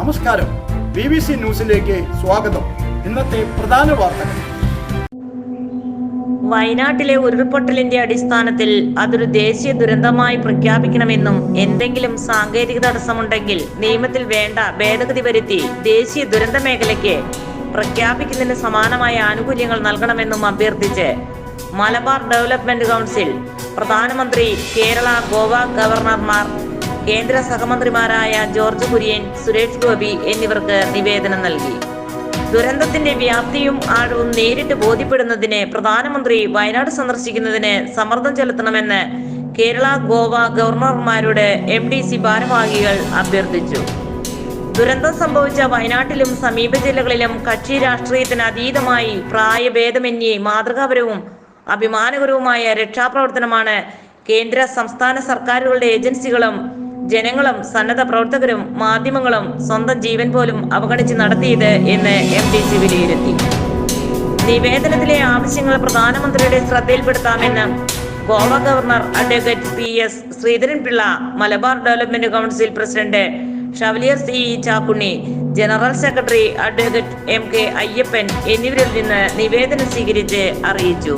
നമസ്കാരം. B B C ന്യൂസിലേക്ക് സ്വാഗതം. ഇന്നത്തെ പ്രധാന വാർത്തകൾ. വയനാട്ടിലെ ഉരുൾപൊട്ടലിന്റെ അടിസ്ഥാനത്തിൽ അതൊരു ദേശീയ ദുരന്തമായി പ്രഖ്യാപിക്കണമെന്നും എന്തെങ്കിലും സാങ്കേതിക തടസ്സമുണ്ടെങ്കിൽ നിയമത്തിൽ വേണ്ട ഭേദഗതി വരുത്തി ദേശീയ ദുരന്ത മേഖലയ്ക്ക് പ്രഖ്യാപിക്കുന്നതിന് സമാനമായ ആനുകൂല്യങ്ങൾ നൽകണമെന്നും അഭ്യർത്ഥിച്ച് മലബാർ ഡെവലപ്മെന്റ് കൗൺസിൽ പ്രധാനമന്ത്രി കേരള ഗോവ ഗവർണർമാർ കേന്ദ്ര സഹമന്ത്രിമാരായ ജോർജ് കുര്യൻ സുരേഷ് ഗോപി എന്നിവർക്ക് നിവേദനം നൽകി. ദുരന്തത്തിന്റെ വ്യാപ്തിയും ആഴവും നേരിട്ട് ബോധ്യപ്പെടുന്നതിന് പ്രധാനമന്ത്രി വയനാട് സന്ദർശിക്കുന്നതിന് സമ്മർദ്ദം ചെലുത്തണമെന്ന് കേരള ഗോവ ഗവർണർമാരുടെ എം ഡി സി ഭാരവാഹികൾ അഭ്യർത്ഥിച്ചു. ദുരന്തം സംഭവിച്ച വയനാട്ടിലും സമീപ ജില്ലകളിലും കക്ഷി രാഷ്ട്രീയത്തിന് അതീതമായി പ്രായഭേദമന്യേ മാതൃകാപരവും അഭിമാനകരവുമായ രക്ഷാപ്രവർത്തനമാണ് കേന്ദ്ര സംസ്ഥാന സർക്കാരുകളുടെ ഏജൻസികളും ജനങ്ങളും സന്നദ്ധ പ്രവർത്തകരും മാധ്യമങ്ങളും സ്വന്തം ജീവൻ പോലും അവഗണിച്ച് നടത്തിയത് എന്ന് എം ഡി സി വിലയിരുത്തി. നിവേദനത്തിലെ ആവശ്യങ്ങൾ പ്രധാനമന്ത്രിയുടെ ശ്രദ്ധയിൽപ്പെടുത്താമെന്ന് Goa governor advocate P S Sreedharan Pillai Malabar development council president chevalier C Chakkunni general secretary advocate M K Ayyappan എന്നിവരിൽ നിന്ന് നിവേദനം സ്വീകരിച്ച് അറിയിച്ചു.